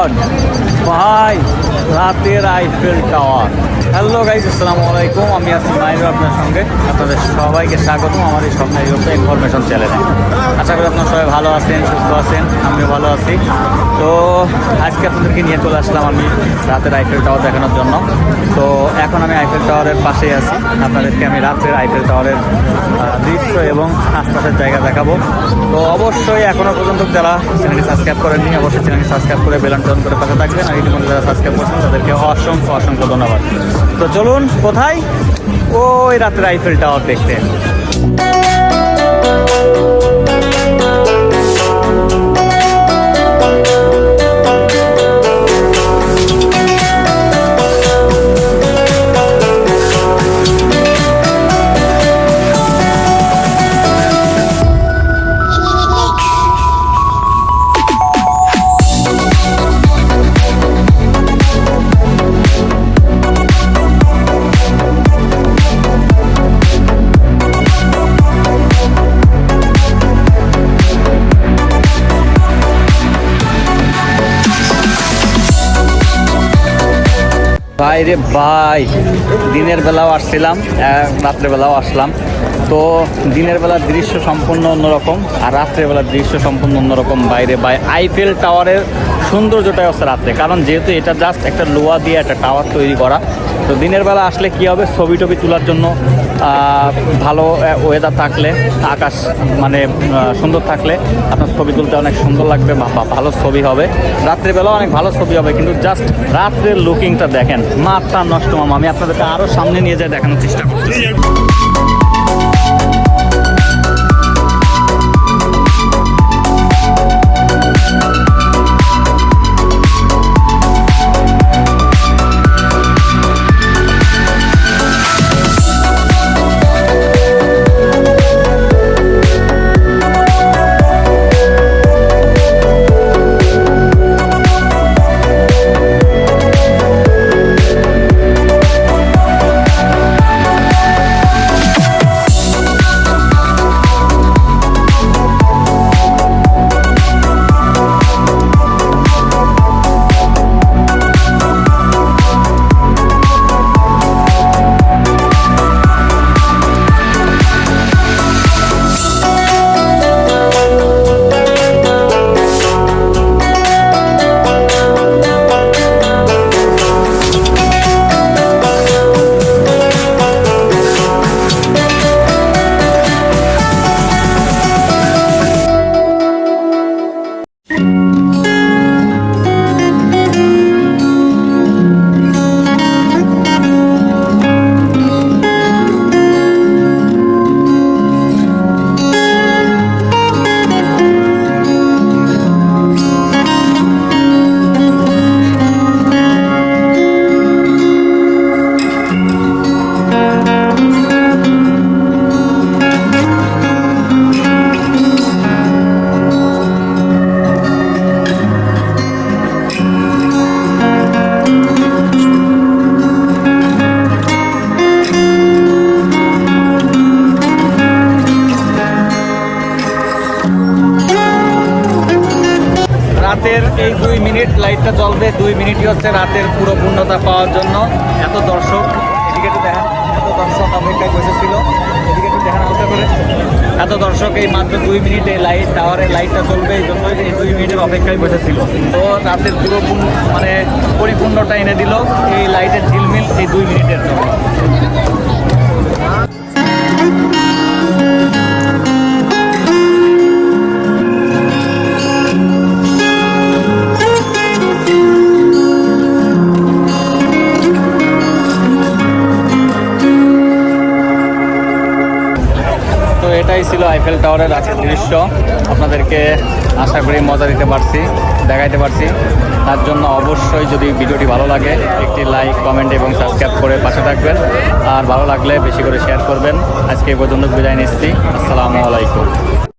God ভাই রাতের Eiffel tower. Hello guys আসসালামু আলাইকুম। আমি আছি মাইনুর আপনার সঙ্গে। আপনাদের সবাইকে স্বাগতম আমার এই স্বপ্নের ইউরোপে ইনফরমেশন চ্যানেলে আশা করি আপনারা সবাই ভালো আছেন, সুস্থ আছেন। আমিও ভালো আছি। তো আজকে আপনাদেরকে নিয়ে চলে আসলাম আমি রাতের আইফেল টাওয়ার দেখানোর জন্য। তো এখন আমি আইফেল টাওয়ারের পাশেই আছি। আপনাদেরকে আমি রাতের আইফেল টাওয়ারের দৃশ্য এবং আশপাশের জায়গা দেখাবো। তো অবশ্যই এখনও পর্যন্ত যারা চ্যানেলটি সাবস্ক্রাইব করেননি, অবশ্যই চ্যানেলটি সাবস্ক্রাইব করে বেলন টন করে পাশে থাকবেন। আর ইতিমধ্যে যারা সাবস্ক্রাইব করছেন তাদেরকে অসংখ্য অসংখ্য ধন্যবাদ। তো চলুন কোথায়? ওই রাতের আইফেল টাওয়ার দেখতে। বাইরে ভাই, দিনের বেলাও আসছিলাম রাত্রেবেলাও আসলাম। তো দিনের বেলার দৃশ্য সম্পূর্ণ অন্যরকম আর রাত্রেবেলার দৃশ্য সম্পূর্ণ অন্যরকম বাইরে বাই আইফেল টাওয়ারের সৌন্দর্যটাই হচ্ছে রাত্রে, কারণ যেহেতু এটা জাস্ট একটা লোয়া দিয়ে একটা টাওয়ার তৈরি করা, তো দিনের বেলা আসলে কী হবে? ছবি টবি তোলার জন্য ভালো ওয়েদার থাকলে, আকাশ মানে সুন্দর থাকলে আপনার ছবি তুলতে অনেক সুন্দর লাগবে ভালো ছবি হবে। রাত্রিবেলাও অনেক ভালো ছবি হবে, কিন্তু জাস্ট রাত্রের লুকিংটা দেখেন মাত্রা নষ্ট মামা, আমি আপনাদেরকে আরও সামনে নিয়ে যাই দেখানোর চেষ্টা করছি রাতের এই দুই মিনিট লাইটটা জ্বলবে। দুই মিনিটই হচ্ছে রাতের পুরো পূর্ণতা পাওয়ার জন্য। এত দর্শক, এদিকে একটু দেখেন, এত দর্শক অপেক্ষায় বসেছিল। এদিকে একটু দেখেন হালকা করে। এত দর্শক এই মাত্র দুই মিনিটে লাইট টাওয়ারের লাইটটা জ্বলবে এই জন্য এই দুই মিনিটের অপেক্ষায় বসেছিল। তো রাতের পুরো মানে পরিপূর্ণটা এনে দিল এই লাইটের ঝিলমিল এই দুই মিনিটের জন্য। এটাই ছিল আইফেল টাওয়ারের আজকের দৃশ্য। আপনাদেরকে আশা করি মজা দিতে পারছি, দেখাইতে পারছি। তার জন্য অবশ্যই যদি ভিডিওটি ভালো লাগে, একটি লাইক কমেন্ট এবং সাবস্ক্রাইব করে পাশে থাকবেন। আর ভালো লাগলে বেশি করে শেয়ার করবেন। আজকে এই পর্যন্ত বিদায় নিচ্ছি। আসসালামু আলাইকুম।